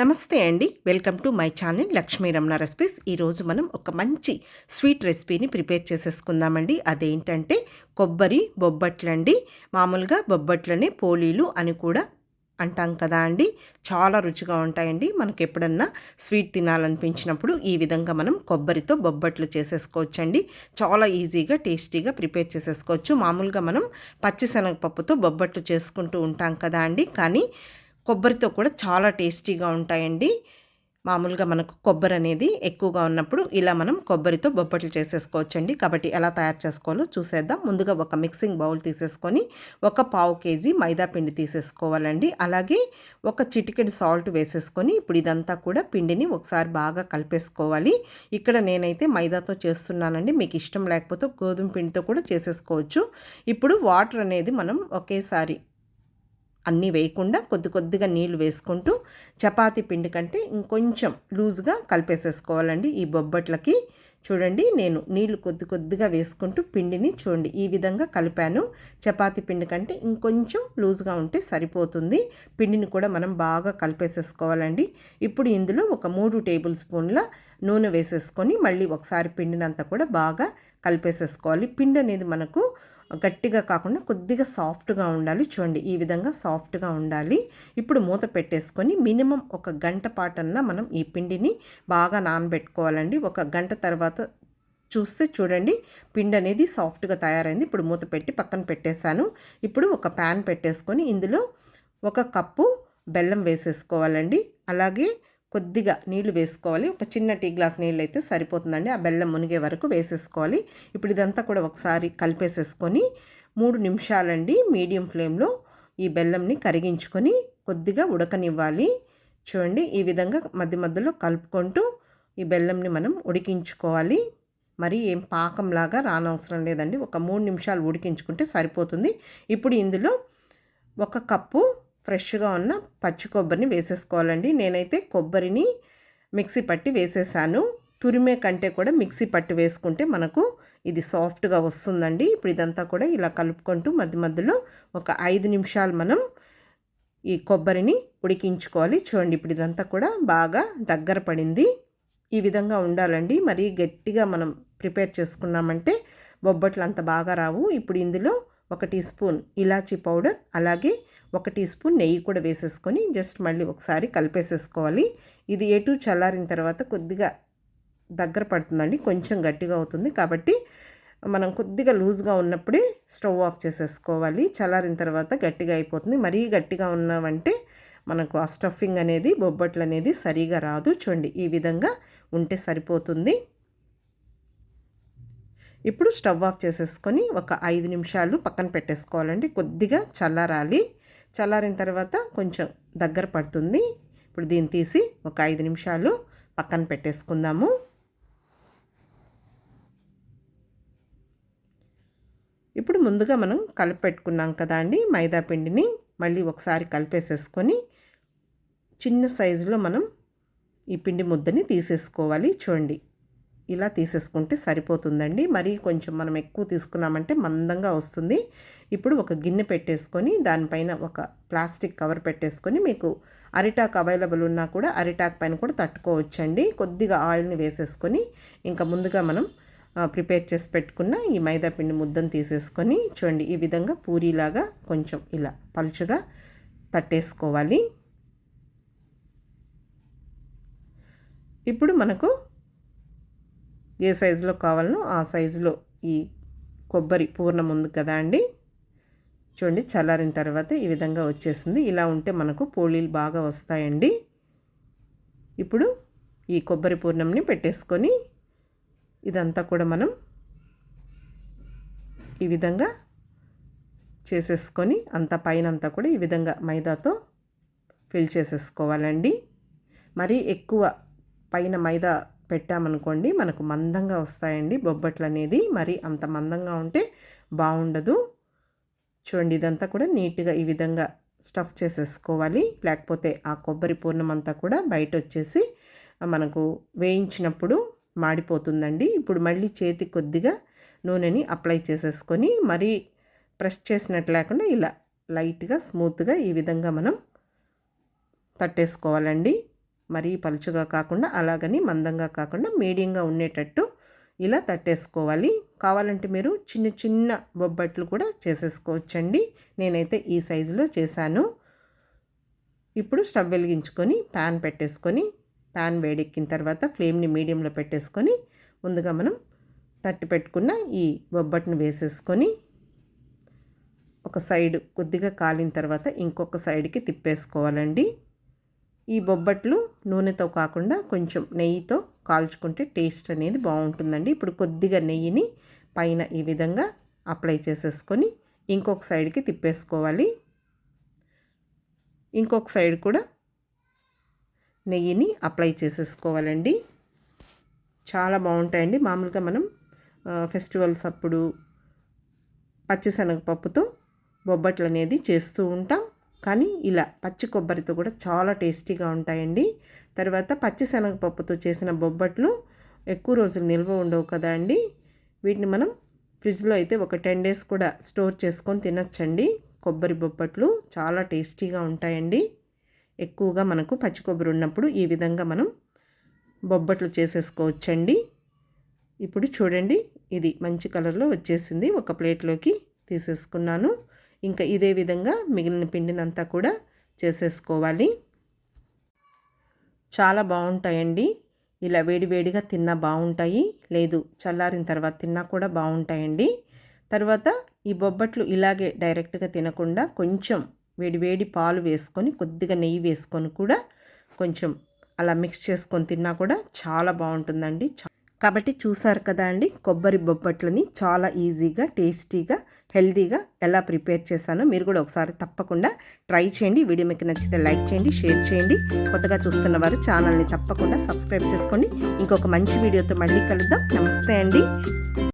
నమస్తే అండి. Welcome to my channel Lakshmi Ramana recipes. ఈరోజు మనం ఒక మంచి స్వీట్ రెసిపీని ప్రిపేర్ చేసేసుకుందామండి. అదేంటంటే కొబ్బరి బొబ్బట్లండి. మామూలుగా బొబ్బట్లనే పోలీలు అని కూడా అంటాం కదా అండి. చాలా రుచిగా ఉంటాయండి. మనకి ఎప్పుడన్నా స్వీట్ తినాలనిపించినప్పుడు ఈ విధంగా మనం కొబ్బరితో బొబ్బట్లు చేసేసుకోవచ్చండి. చాలా ఈజీగా టేస్టీగా ప్రిపేర్ చేసేసుకోవచ్చు. మామూలుగా మనం పచ్చిశనగపప్పుతో బొబ్బట్లు చేసుకుంటూ ఉంటాం కదా అండి. కానీ కొబ్బరితో కూడా చాలా టేస్టీగా ఉంటాయండి. మామూలుగా మనకు కొబ్బరి అనేది ఎక్కువగా ఉన్నప్పుడు ఇలా మనం కొబ్బరితో బొబ్బట్లు చేసేసుకోవచ్చండి. కాబట్టి ఎలా తయారు చేసుకోవాలో చూసేద్దాం. ముందుగా ఒక మిక్సింగ్ బౌల్ తీసేసుకొని ఒక పావు కేజీ మైదా పిండి తీసేసుకోవాలండి. అలాగే ఒక చిటికెడు సాల్ట్ వేసేసుకొని ఇప్పుడు ఇదంతా కూడా పిండిని ఒకసారి బాగా కలిపేసుకోవాలి. ఇక్కడ నేనైతే మైదాతో చేస్తున్నానండి. మీకు ఇష్టం లేకపోతే గోధుమ పిండితో కూడా చేసేసుకోవచ్చు. ఇప్పుడు వాటర్ అనేది మనం ఒకేసారి అన్నీ వేయకుండా కొద్ది కొద్దిగా నీళ్ళు వేసుకుంటూ చపాతీ పిండి కంటే ఇంకొంచెం లూజ్గా కలిపేసేసుకోవాలండి ఈ బొబ్బట్లకి. చూడండి నేను నీళ్ళు కొద్ది కొద్దిగా వేసుకుంటూ పిండిని చూడండి ఈ విధంగా కలిపాను. చపాతీ పిండి కంటే ఇంకొంచెం లూజ్గా ఉంటే సరిపోతుంది. పిండిని కూడా మనం బాగా కలిపేసేసుకోవాలండి. ఇప్పుడు ఇందులో ఒక మూడు టేబుల్ స్పూన్ల నూనె వేసేసుకొని మళ్ళీ ఒకసారి పిండినంతా కూడా బాగా కలిపేసేసుకోవాలి. పిండి అనేది మనకు గట్టిగా కాకుండా కొద్దిగా సాఫ్ట్గా ఉండాలి. చూడండి ఈ విధంగా సాఫ్ట్గా ఉండాలి. ఇప్పుడు మూత పెట్టేసుకొని మినిమం ఒక గంట పాటన్నా మనం ఈ పిండిని బాగా నానబెట్టుకోవాలండి. ఒక గంట తర్వాత చూస్తే చూడండి పిండి అనేది సాఫ్ట్గా తయారైంది. ఇప్పుడు మూత పెట్టి పక్కన పెట్టేశాను. ఇప్పుడు ఒక ప్యాన్ పెట్టేసుకొని ఇందులో ఒక కప్పు బెల్లం వేసేసుకోవాలండి. అలాగే కొద్దిగా నీళ్ళు వేసుకోవాలి. ఒక చిన్న టీ గ్లాస్ నీళ్ళు అయితే సరిపోతుందండి. ఆ బెల్లం మునిగే వరకు వేసేసుకోవాలి. ఇప్పుడు ఇదంతా కూడా ఒకసారి కలిపేసేసుకొని మూడు నిమిషాలండి మీడియం ఫ్లేమ్లో ఈ బెల్లంని కరిగించుకొని కొద్దిగా ఉడకనివ్వాలి. చూడండి ఈ విధంగా మధ్య మధ్యలో కలుపుకుంటూ ఈ బెల్లంని మనం ఉడికించుకోవాలి. మరి ఏం పాకంలాగా రానవసరం లేదండి. ఒక మూడు నిమిషాలు ఉడికించుకుంటే సరిపోతుంది. ఇప్పుడు ఇందులో ఒక కప్పు ఫ్రెష్గా ఉన్న పచ్చి కొబ్బరిని వేసేసుకోవాలండి. నేనైతే కొబ్బరిని మిక్సీ పట్టి వేసేసాను. తురిమే కంటే కూడా మిక్సీ పట్టి వేసుకుంటే మనకు ఇది సాఫ్ట్గా వస్తుందండి. ఇప్పుడు ఇదంతా కూడా ఇలా కలుపుకుంటూ మధ్య మధ్యలో ఒక ఐదు నిమిషాలు మనం ఈ కొబ్బరిని ఉడికించుకోవాలి. చూడండి ఇప్పుడు ఇదంతా కూడా బాగా దగ్గర పడింది. ఈ విధంగా ఉండాలండి. మరీ గట్టిగా మనం ప్రిపేర్ చేసుకున్నామంటే బొబ్బట్లు అంత బాగా రావు. ఇప్పుడు ఇందులో ఒక టీ స్పూన్ ఇలాచీ పౌడర్ అలాగే ఒక టీ స్పూన్ నెయ్యి కూడా వేసేసుకొని జస్ట్ మళ్ళీ ఒకసారి కలిపేసేసుకోవాలి. ఇది ఎటు చల్లారిన తర్వాత కొద్దిగా దగ్గర పడుతుందండి కొంచెం గట్టిగా అవుతుంది కాబట్టి మనం కొద్దిగా లూజ్గా ఉన్నప్పుడే స్టవ్ ఆఫ్ చేసేసుకోవాలి. చల్లారిన తర్వాత గట్టిగా అయిపోతుంది. మరీ గట్టిగా ఉన్నామంటే మనకు ఆ స్టఫింగ్ అనేది బొబ్బట్లు అనేది సరిగా రాదు. చూడండి ఈ విధంగా ఉంటే సరిపోతుంది. ఇప్పుడు స్టవ్ ఆఫ్ చేసేసుకొని ఒక ఐదు నిమిషాలు పక్కన పెట్టేసుకోవాలండి. కొద్దిగా చల్లారాలి. చల్లారిన తర్వాత కొంచెం దగ్గర పడుతుంది. ఇప్పుడు దీన్ని తీసి ఒక ఐదు నిమిషాలు పక్కన పెట్టేసుకుందాము. ఇప్పుడు ముందుగా మనం కలిపి పెట్టుకున్నాం కదా అండి మైదా పిండిని. మళ్ళీ ఒకసారి కలిపేసేసుకొని చిన్న సైజులో మనం ఈ పిండి ముద్దని తీసేసుకోవాలి. చూడండి. ఇలా తీసేసుకుంటే సరిపోతుందండి. మరి కొంచెం మనం ఎక్కువ తీసుకున్నామంటే మందంగా వస్తుంది. ఇప్పుడు ఒక గిన్నె పెట్టేసుకొని దానిపైన ఒక ప్లాస్టిక్ కవర్ పెట్టేసుకొని మీకు అరిటాక్ అవైలబుల్ ఉన్నా కూడా అరిటాక్ పైన కూడా తట్టుకోవచ్చండి. కొద్దిగా ఆయిల్ని వేసేసుకొని ఇంకా ముందుగా మనం ప్రిపేర్ చేసి పెట్టుకున్న ఈ మైదా పిండి ముద్దను తీసేసుకొని చూడండి ఈ విధంగా పూరీలాగా కొంచెం ఇలా పలుచగా తట్టేసుకోవాలి. ఇప్పుడు మనకు ఏ సైజులో కావాలనో ఆ సైజులో ఈ కొబ్బరి పూర్ణం ఉంది కదా అండి? చూడండి చల్లారిన తర్వాత ఈ విధంగా వచ్చేసింది. ఇలా ఉంటే మనకు పోళీలు బాగా వస్తాయండి. ఇప్పుడు ఈ కొబ్బరి పూర్ణంని పెట్టేసుకొని ఇదంతా కూడా మనం ఈ విధంగా చేసేసుకొని అంత పైన అంతా కూడా ఈ విధంగా మైదాతో ఫిల్ చేసేసుకోవాలండి. మరీ ఎక్కువ పైన మైదా పెట్టామనుకోండి మనకు మందంగా వస్తాయండి. బొబ్బట్లు అనేది మరి అంత మందంగా ఉంటే బాగుండదు. చూడండి ఇదంతా కూడా నీట్గా ఈ విధంగా స్టఫ్ చేసేసుకోవాలి. లేకపోతే ఆ కొబ్బరి పూర్ణం అంతా కూడా బయట వచ్చేసి మనకు వేయించినప్పుడు మాడిపోతుందండి. ఇప్పుడు మళ్ళీ చేతి కొద్దిగా నూనెని అప్లై చేసేసుకొని మరీ ప్రెస్ చేసినట్టు లేకుండా ఇలా లైట్గా స్మూత్గా ఈ విధంగా మనం తట్టేసుకోవాలండి. మరీ పలుచగా కాకుండా అలాగని మందంగా కాకుండా మీడియంగా ఉండేటట్టు ఇలా తట్టేసుకోవాలి. కావాలంటే మీరు చిన్న చిన్న బొబ్బట్లు కూడా చేసేసుకోవచ్చండి. నేనైతే ఈ సైజులో చేశాను. ఇప్పుడు స్టవ్ వెలిగించుకొని ప్యాన్ పెట్టేసుకొని ప్యాన్ వేడెక్కిన తర్వాత ఫ్లేమ్ని మీడియంలో పెట్టేసుకొని ముందుగా మనం తట్టి పెట్టుకున్న ఈ బొబ్బట్ను వేసేసుకొని ఒక సైడ్ కొద్దిగా కాలిన తర్వాత ఇంకొక సైడ్కి తిప్పేసుకోవాలండి. ఈ బొబ్బట్లు నూనెతో కాకుండా కొంచెం నెయ్యితో కాల్చుకుంటే టేస్ట్ అనేది బాగుంటుందండి. ఇప్పుడు కొద్దిగా నెయ్యిని పైన ఈ విధంగా అప్లై చేసేసుకొని ఇంకొక సైడ్కి తిప్పేసుకోవాలి. ఇంకొక సైడ్ కూడా నెయ్యిని అప్లై చేసేసుకోవాలండి. చాలా బాగుంటాయండి. మామూలుగా మనం ఫెస్టివల్స్ అప్పుడు పచ్చిశనగపప్పుతో బొబ్బట్లు అనేది చేస్తూ ఉంటాం. కానీ ఇలా పచ్చి కొబ్బరితో కూడా చాలా టేస్టీగా ఉంటాయండి. తర్వాత పచ్చిశనగపప్పుతో చేసిన బొబ్బట్లు ఎక్కువ రోజులు నిల్వ ఉండవు కదా అండి. వీటిని మనం ఫ్రిడ్జ్లో అయితే ఒక టెన్ డేస్ కూడా స్టోర్ చేసుకొని తినచ్చండి. కొబ్బరి బొబ్బట్లు చాలా టేస్టీగా ఉంటాయండి. ఎక్కువగా మనకు పచ్చి కొబ్బరి ఉన్నప్పుడు ఈ విధంగా మనం బొబ్బట్లు చేసేసుకోవచ్చండి. ఇప్పుడు చూడండి ఇది మంచి కలర్లో వచ్చేసింది. ఒక ప్లేట్లోకి తీసేసుకున్నాను. ఇంకా ఇదే విధంగా మిగిలిన పిండినంతా కూడా చేసేసుకోవాలి. చాలా బాగుంటాయండి. ఇలా వేడివేడిగా తిన్నా బాగుంటాయి. లేదు చల్లారిన తర్వాత తిన్నా కూడా బాగుంటాయండి. తర్వాత ఈ బొబ్బట్లు ఇలాగే డైరెక్ట్గా తినకుండా కొంచెం వేడివేడి పాలు వేసుకొని కొద్దిగా నెయ్యి వేసుకొని కూడా కొంచెం అలా మిక్స్ చేసుకొని తిన్నా కూడా చాలా బాగుంటుందండి. కాబట్టి చూసారు కదా అండి కొబ్బరి బొబ్బట్లని చాలా ఈజీగా టేస్టీగా హెల్తీగా ఎలా ప్రిపేర్ చేశానో మీరు కూడా ఒకసారి తప్పకుండా ట్రై చేయండి. వీడియో మీకు నచ్చితే లైక్ చేయండి షేర్ చేయండి. కొత్తగా చూస్తున్న వారు ఛానల్ని తప్పకుండా సబ్స్క్రైబ్ చేసుకోండి. ఇంకొక మంచి వీడియోతో మళ్ళీ కలుద్దాం. నమస్తే అండి.